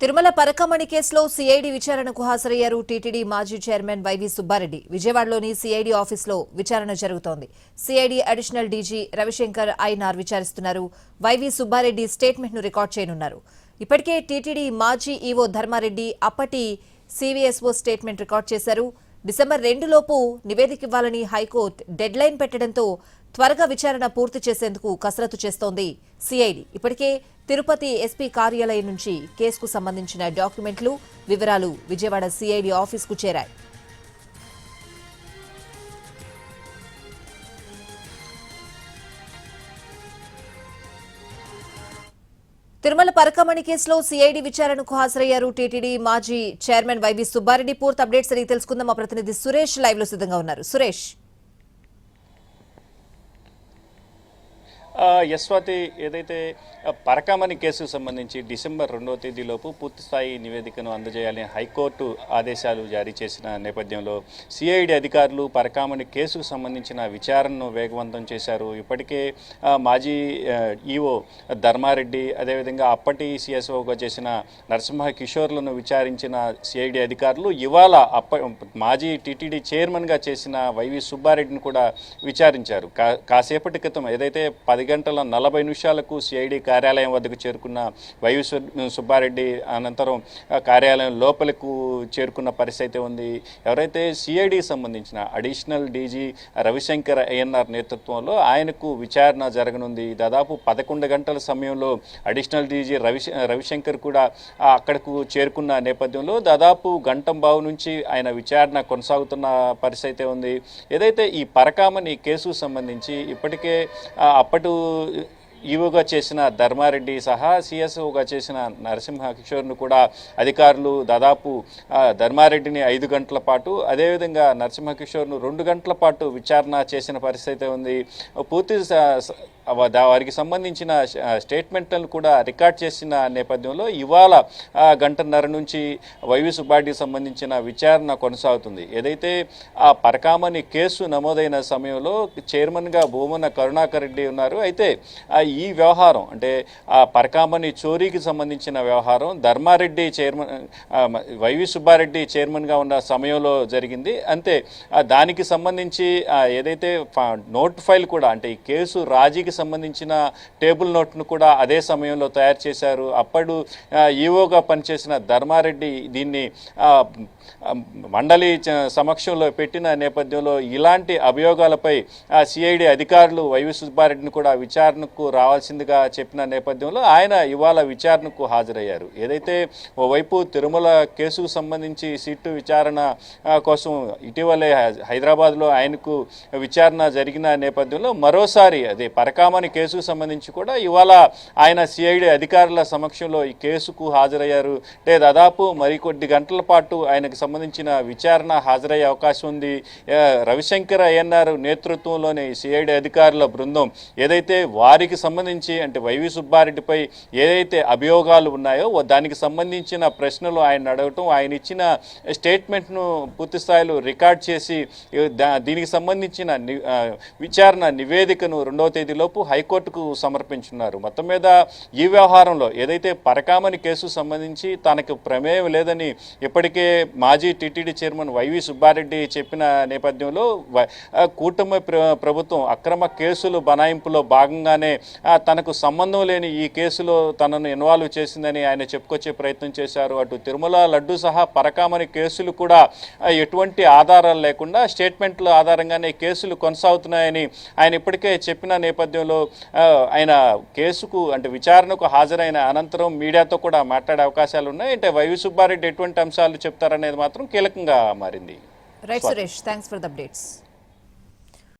తిరుమల పరకమణి కేసులో సీఐడి విచారణకు హాజరయ్యారు టీటీడీ మాజీ చైర్మన్ వైవి సుబ్బారెడ్డి. విజయవాడలోని సీఐడి ఆఫీసులో విచారణ జరుగుతోంది. CID additional DG Ravishankar Ayyanar విచారిస్తున్నారు. YV Subbareddy స్టేట్మెంట్ను రికార్డ్ చేయనున్నారు. ఇప్పటికే టీటీడీ మాజీ ఈవో ధర్మారెడ్డి అప్పటి సీవీఎస్ఓ స్టేట్మెంట్ రికార్డ్ చేశారు. డిసెంబర్ రెండులోపు నివేదిక ఇవ్వాలని హైకోర్టు డెడ్ లైన్ పెట్టడంతో త్వరగా విచారణ పూర్తి చేసేందుకు కసరత్తు చేస్తోంది సిఐడి. ఇప్పటికే తిరుపతి ఎస్పీ కార్యాలయం నుంచి కేసుకు సంబంధించిన డాక్యుమెంట్లు వివరాలు విజయవాడ సిఐడి ఆఫీసుకు చేరాయి. తిరుమల పరకమణి కేసులో సిఐడి విచారణకు హాజరయ్యారు టీటీడీ మాజీ చైర్మన్ వైవి సుబ్బారెడ్డి. పూర్తి అప్డేట్స్ అడిగి తెలుసుకుందాం. మా ప్రతినిధి సురేష్ లైవ్లో సిద్ధంగా ఉన్నారు. సురేష్. యశ్వాతి ఏదైతే పరకామణి కేసుకు సంబంధించి డిసెంబర్ రెండవ తేదీలోపు పూర్తిస్థాయి నివేదికను అందజేయాలని హైకోర్టు ఆదేశాలు జారీ చేసిన నేపథ్యంలో సిఐడి అధికారులు పరకామణి కేసుకు సంబంధించిన విచారణను వేగవంతం చేశారు. ఇప్పటికే మాజీ ఈఓ ధర్మారెడ్డి అదేవిధంగా అప్పటి సిఎస్ఓగా చేసిన నరసింహ కిషోర్లను విచారించిన సిఐడి అధికారులు ఇవాళ అప్ప మాజీ టీటీడీ చైర్మన్గా చేసిన వైవి సుబ్బారెడ్డిని కూడా విచారించారు. కా కాసేపటి క్రితం ఏదైతే పది గంటల నలభై నిమిషాలకు సిఐడి కార్యాలయం వద్దకు చేరుకున్న వైవి సుబ్బారెడ్డి అనంతరం కార్యాలయం లోపలకు చేరుకున్న పరిస్థితి ఉంది. ఎవరైతే సిఐడి సంబంధించిన అడిషనల్ డీజీ రవిశంకర్ ఐఎన్ఆర్ నేతృత్వంలో ఆయనకు విచారణ జరగనుంది. దాదాపు పదకొండు గంటల సమయంలో అడిషనల్ డీజీ రవి రవిశంకర్ కూడా అక్కడకు చేరుకున్న నేపథ్యంలో దాదాపు గంటంబావు నుంచి ఆయన విచారణ కొనసాగుతున్న పరిస్థితి ఉంది. ఏదైతే ఈ పరకామని కేసుకు సంబంధించి ఇప్పటికే అప్పటి ఈవోగా చేసిన ధర్మారెడ్డి సహా సిఎస్ఓగా చేసిన నరసింహ కిషోర్ను కూడా అధికారులు దాదాపు ధర్మారెడ్డిని ఐదు గంటల పాటు అదేవిధంగా నరసింహ కిషోర్ను రెండు గంటల పాటు విచారణ చేసిన పరిస్థితి ఉంది. పూర్తి వారికి సంబంధించిన స్టేట్మెంట్లను కూడా రికార్డ్ చేసిన నేపథ్యంలో ఇవాళ గంటన్నర నుంచి వైవి సుబ్బాడికి సంబంధించిన విచారణ కొనసాగుతుంది. ఏదైతే ఆ పరకామని కేసు నమోదైన సమయంలో చైర్మన్గా భూమన కరుణాకర్ రెడ్డి ఉన్నారు అయితే ఈ వ్యవహారం అంటే ఆ పరకామని చోరీకి సంబంధించిన వ్యవహారం ధర్మారెడ్డి చైర్మన్ వైవి సుబ్బారెడ్డి చైర్మన్గా ఉన్న సమయంలో జరిగింది. అంతే దానికి సంబంధించి ఏదైతే ఫ- నోట్ ఫైల్ కూడా అంటే ఈ కేసు రాజీకి సంబంధించిన టేబుల్ నోట్ను కూడా అదే సమయంలో తయారు చేశారు. అప్పుడు ఈవోగా పనిచేసిన ధర్మారెడ్డి దీన్ని మండలి సమక్షంలో పెట్టిన నేపథ్యంలో ఇలాంటి అభియోగాలపై సిఐడి అధికారులు వైవి సుబ్బారెడ్డిని కూడా విచారణకు రావాల్సిందిగా చెప్పిన నేపథ్యంలో ఆయన ఇవాళ విచారణకు హాజరయ్యారు. ఏదైతే ఓవైపు తిరుమల కేసుకు సంబంధించి సిట్టు విచారణ కోసం ఇటీవలే హైదరాబాద్లో ఆయనకు విచారణ జరిగిన నేపథ్యంలో మరోసారి అదే పరకామని కేసుకు సంబంధించి కూడా ఇవాళ ఆయన సిఐడి అధికారుల సమక్షంలో ఈ కేసుకు హాజరయ్యారు. అంటే దాదాపు మరికొద్ది గంటల పాటు ఆయనకు సంబంధించిన విచారణ హాజరయ్యే అవకాశం ఉంది. రవిశంకర్ అయ్యన్నారు నేతృత్వంలోని సిఐడి అధికారుల బృందం ఏదైతే వారికి సంబంధించి అంటే వైవి సుబ్బారెడ్డిపై ఏదైతే అభియోగాలు ఉన్నాయో దానికి సంబంధించిన ప్రశ్నలు ఆయన అడగటం ఆయన ఇచ్చిన స్టేట్మెంట్ను పూర్తి స్థాయిలో రికార్డ్ చేసి దా- దీనికి సంబంధించిన విచారణ నివేదికను రెండవ తీర్పు హైకోర్టుకు సమర్పించున్నారు. మొత్తం మీద ఈ వ్యవహారంలో ఏదైతే పరకామని కేసు సంబంధించి తనకు ప్రమేయం లేదని ఇప్పటికే మాజీ టీటీడీ చైర్మన్ వైవి సుబ్బారెడ్డి చెప్పిన నేపథ్యంలో కూటమి ప్రభుత్వం అక్రమ కేసులు బనాయింపులో భాగంగానే తనకు సంబంధం లేని ఈ కేసులో తనను ఇన్వాల్వ్ చేసిందని ఆయన చెప్పుకొచ్చే ప్రయత్నం చేశారు. అటు తిరుమల లడ్డు సహా పరకామని కేసులు కూడా ఎటువంటి ఆధారాలు లేకుండా స్టేట్మెంట్ల ఆధారంగానే కేసులు కొనసాగుతున్నాయని ఆయన ఇప్పటికే చెప్పిన నేపథ్యంలో ఆ, ఆయన కేసుకు అంటే విచారణకు హాజరైన అనంతరం మీడియాతో కూడా మాట్లాడే అవకాశాలు ఉన్నాయి. అంటే వైవి సుబ్బారెడ్డి ఎటువంటి అంశాలు చెప్తారనేది మాత్రం కీలకంగా మారింది. Right Suresh thanks for the updates